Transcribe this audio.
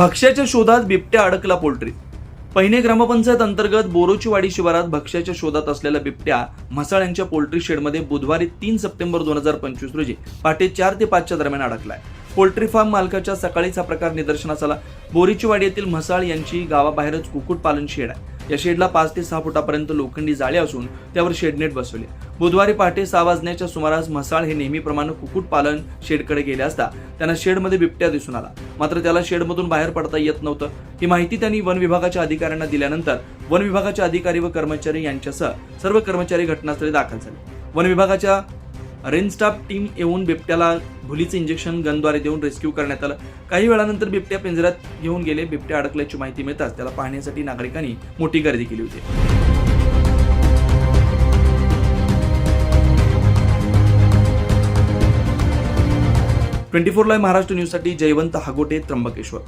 भक्ष्याच्या शोधात बिबट्या अडकला पोल्ट्री. पहिने ग्रामपंचायत अंतर्गत बोरोचीवाडी शिवारात भक्ष्याच्या शोधात असलेला बिबट्या म्हसाळ यांच्या पोल्ट्री शेडमध्ये बुधवारी तीन सप्टेंबर दोन हजार पंचवीस रोजी पहाटे चार ते पाचच्या दरम्यान अडकलाय. पोल्ट्री फार्म मालकाच्या सकाळीच हा प्रकार निदर्शनास आला. बोरीचीवाडी येथील म्हसाळ यांची गावाबाहेरच कुक्कुटपालन शेड आहे. या शेडला पाच ते सहा फुटापर्यंत लोखंडी जाळे असून त्यावर शेडनेट बसवले. बुधवारी पहाटे सहा वाजण्याच्या सुमारास म्हसाळ हे नेहमीप्रमाणे कुक्कुटपालन शेडकडे गेले असता त्यांना शेडमध्ये बिबट्या दिसून आला. मात्र त्याला शेडमधून बाहेर पडता येत नव्हतं. ही माहिती त्यांनी वन विभागाच्या अधिकाऱ्यांना दिल्यानंतर वन विभागाचे अधिकारी व कर्मचारी यांच्यासह सर्व कर्मचारी घटनास्थळी दाखल झाले. वन विभागाच्या रेनस्टाफ टीम येऊन बिबट्याला भुलीचे इंजेक्शन गनद्वारे देऊन रेस्क्यू करण्यात आलं. काही वेळानंतर बिबट्या पिंजऱ्यात घेऊन गेले. बिबट्या अडकल्याची माहिती मिळताच त्याला पाहण्यासाठी नागरिकांनी मोठी गर्दी केली होती. ट्वेंटी फोर लाईव्ह महाराष्ट्र न्यूजसाठी जयवंत हागोटे त्र्यंबकेश्वर.